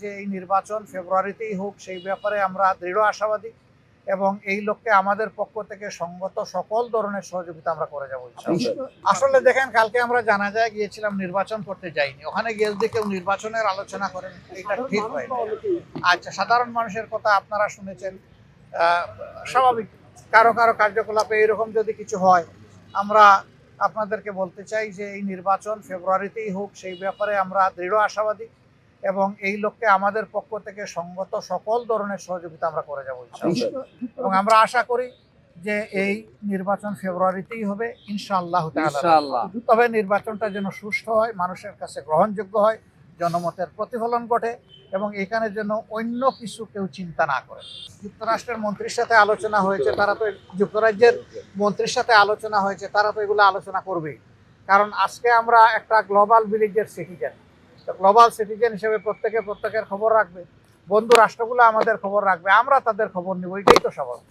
যে এই নির্বাচন ফেব্রুয়ারিতেই হোক সেই ব্যাপারে আমরা দৃঢ় আশাবাদী এবং এই লক্ষ্যে আমাদের পক্ষ থেকে সঙ্গত সকল ধরনের সহযোগিতা আমরা করে যাব আসলে দেখেন কালকে আমরা জানা যায় গিয়েছিলাম নির্বাচন করতে যাইনি। ওখানে গিয়ে যদি কেউ নির্বাচনের আলোচনা করেন এটা ঠিক হয় আচ্ছা সাধারণ মানুষের কথা আপনারা শুনেছেন। স্বাভাবিক। কারও কারও কার্যকলাপে এরকম যদি কিছু হয় আমরা আপনাদেরকে বলতে চাই যে এই নির্বাচন ফেব্রুয়ারিতেই হোক সেই ব্যাপারে আমরা দৃঢ় আশাবাদী। এবং এই লক্ষ্যে আমাদের পক্ষ থেকে সঙ্গত সকল ধরনের সহযোগিতা আমরা করে যাব এবং আমরা আশা করি যে এই নির্বাচন ফেব্রুয়ারিতেই হবে ইনশাআল্লাহ। তবে নির্বাচনটা যেন সুষ্ঠু হয় মানুষের কাছে গ্রহণযোগ্য হয় জনমতের প্রতিফলন ঘটে এবং এখানে যেন অন্য কিছু কেউ চিন্তা না করে। যুক্তরাষ্ট্রের মন্ত্রীর সাথে আলোচনা হয়েছে তারা তো যুক্তরাজ্যের মন্ত্রীর সাথে আলোচনা হয়েছে তারা তো এগুলো আলোচনা করবেই। কারণ আজকে আমরা একটা গ্লোবাল ভিলেজের সিটিজেন। গ্লোবাল সিটিজেন হিসেবে প্রত্যেকে প্রত্যেকের খবর রাখবে। বন্ধু রাষ্ট্রগুলো আমাদের খবর রাখবে, আমরা তাদের খবর নিব, এটাই তো স্বাভাবিক।